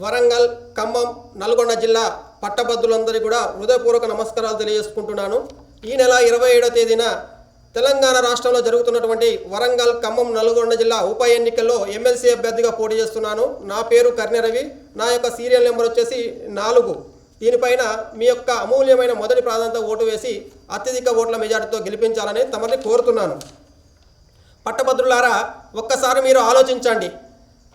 వరంగల్ ఖమ్మం నల్గొండ జిల్లా పట్టభద్రులందరికీ కూడా హృదయపూర్వక నమస్కారాలు తెలియజేసుకుంటున్నాను. ఈ నెల ఇరవై ఏడవ తేదీన తెలంగాణ రాష్ట్రంలో జరుగుతున్నటువంటి వరంగల్ ఖమ్మం నల్గొండ జిల్లా ఉప ఎన్నికల్లో ఎమ్మెల్సీ అభ్యర్థిగా పోటీ చేస్తున్నాను. నా పేరు కర్ణరవి నా యొక్క సీరియల్ నెంబర్ వచ్చేసి నాలుగు. దీనిపైన మీ యొక్క అమూల్యమైన మొదటి ప్రాధాన్యత ఓటు వేసి అత్యధిక ఓట్ల మెజార్టీతో గెలిపించాలని తమని కోరుతున్నాను. పట్టభద్రులారా ఒక్కసారి మీరు ఆలోచించండి.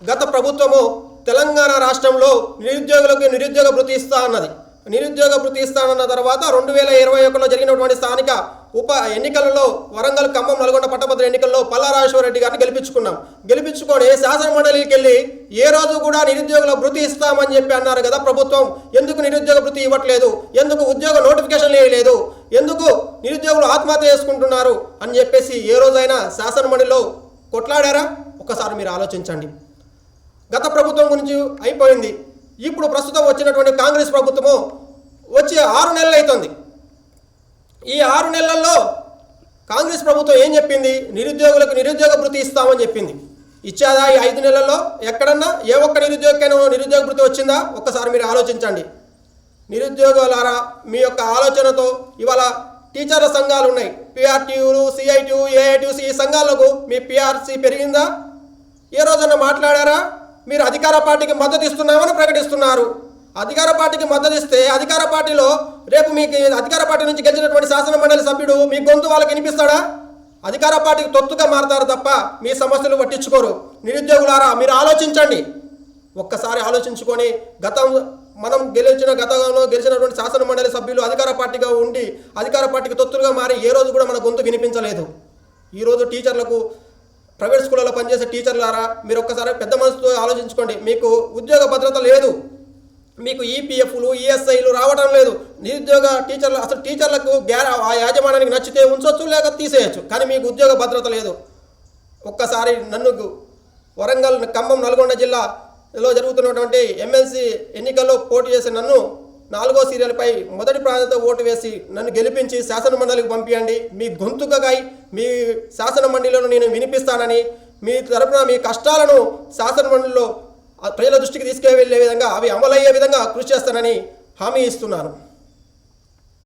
గత ప్రభుత్వము తెలంగాణ రాష్ట్రంలో నిరుద్యోగులకు నిరుద్యోగ భృతి ఇస్తా అన్నది. నిరుద్యోగ భృతి ఇస్తానన్న తర్వాత రెండు వేల ఇరవై ఒకటిలో జరిగినటువంటి స్థానిక ఉప ఎన్నికలలో వరంగల్ ఖమ్మం నల్గొండ పట్టభద్ర ఎన్నికల్లో పల్లారాజేశ్వరరెడ్డి గారిని గెలిపించుకున్నాం. గెలిపించుకొని శాసన మండలికి వెళ్ళి ఏ రోజు కూడా నిరుద్యోగుల భృతి ఇస్తామని చెప్పి అన్నారు కదా ప్రభుత్వం. ఎందుకు నిరుద్యోగ భృతి ఇవ్వట్లేదు? ఎందుకు ఉద్యోగ నోటిఫికేషన్ వేయలేదు ఎందుకు నిరుద్యోగులు ఆత్మహత్య చేసుకుంటున్నారు? అని చెప్పేసి ఏ రోజైనా శాసన మండలిలో కొట్లాడారా? ఒక్కసారి మీరు ఆలోచించండి. గత ప్రభుత్వం గురించి అయిపోయింది. ఇప్పుడు ప్రస్తుతం వచ్చినటువంటి కాంగ్రెస్ ప్రభుత్వము వచ్చి ఆరు నెలలు అవుతుంది ఈ ఆరు నెలల్లో కాంగ్రెస్ ప్రభుత్వం ఏం చెప్పింది? నిరుద్యోగులకు నిరుద్యోగ భృతి ఇస్తామని చెప్పింది. ఇచ్చేదా ఈ ఐదు నెలల్లో? ఎక్కడన్నా? ఏ ఒక్క నిరుద్యోగికైనా నిరుద్యోగ భృతి వచ్చిందా? ఒక్కసారి మీరు ఆలోచించండి. నిరుద్యోగులారా మీ యొక్క ఆలోచనతో ఇవాళ టీచర్ల సంఘాలు ఉన్నాయి. పిఆర్టీయూలు సిఐటియు ఏఐటియూసి ఈ సంఘాలకు మీ పిఆర్సీ పెరిగిందా? ఏ రోజన్నా మాట్లాడారా? మీరు అధికార పార్టీకి మద్దతు ఇస్తున్నామని ప్రకటిస్తున్నారు. అధికార పార్టీకి మద్దతు ఇస్తే అధికార పార్టీలో రేపు మీకు అధికార పార్టీ నుంచి గెలిచినటువంటి శాసన మండలి సభ్యుడు మీ గొంతు వాళ్ళకి వినిపిస్తాడా? అధికార పార్టీకి తొత్తుగా మారతారు తప్ప మీ సమస్యలు పట్టించుకోరు. నిరుద్యోగులారా మీరు ఆలోచించండి. ఒక్కసారి ఆలోచించుకొని గతం మనం గెలిచిన గతంలో గెలిచినటువంటి శాసన మండలి సభ్యులు అధికార పార్టీగా ఉండి అధికార పార్టీకి తొత్తులుగా మారి ఏ రోజు కూడా మన గొంతు వినిపించలేదు. ఈరోజు టీచర్లకు ప్రైవేట్ స్కూళ్ళలో పనిచేసే టీచర్లారా మీరు ఒక్కసారి పెద్ద మనసుతో ఆలోచించుకోండి. మీకు ఉద్యోగ భద్రత లేదు. మీకు ఈపీఎఫ్లు ఈఎస్ఐలు రావడం లేదు. నిరుద్యోగ టీచర్లు అసలు టీచర్లకు గ్యా ఆ యాజమాన్యానికి నచ్చితే ఉంచవచ్చు లేక తీసేయచ్చు. కానీ మీకు ఉద్యోగ భద్రత లేదు. ఒక్కసారి నన్ను వరంగల్ ఖమ్మం నల్గొండ జిల్లాలో జరుగుతున్నటువంటి ఎమ్మెల్సీ ఎన్నికల్లో పోటీ చేసిన నన్ను నాలుగో సీరియల్పై మొదటి ప్రాధాన్యత ఓటు వేసి నన్ను గెలిపించి శాసనమండలికి పంపించండి మీ గొంతుకగా మీ శాసనమండలిలో నేను వినిపిస్తానని మీ తరపున మీ కష్టాలను శాసనమండలిలో ప్రజల దృష్టికి తీసుకువెళ్ళే విధంగా అవి అమలయ్యే విధంగా కృషి చేస్తానని హామీ ఇస్తున్నాను.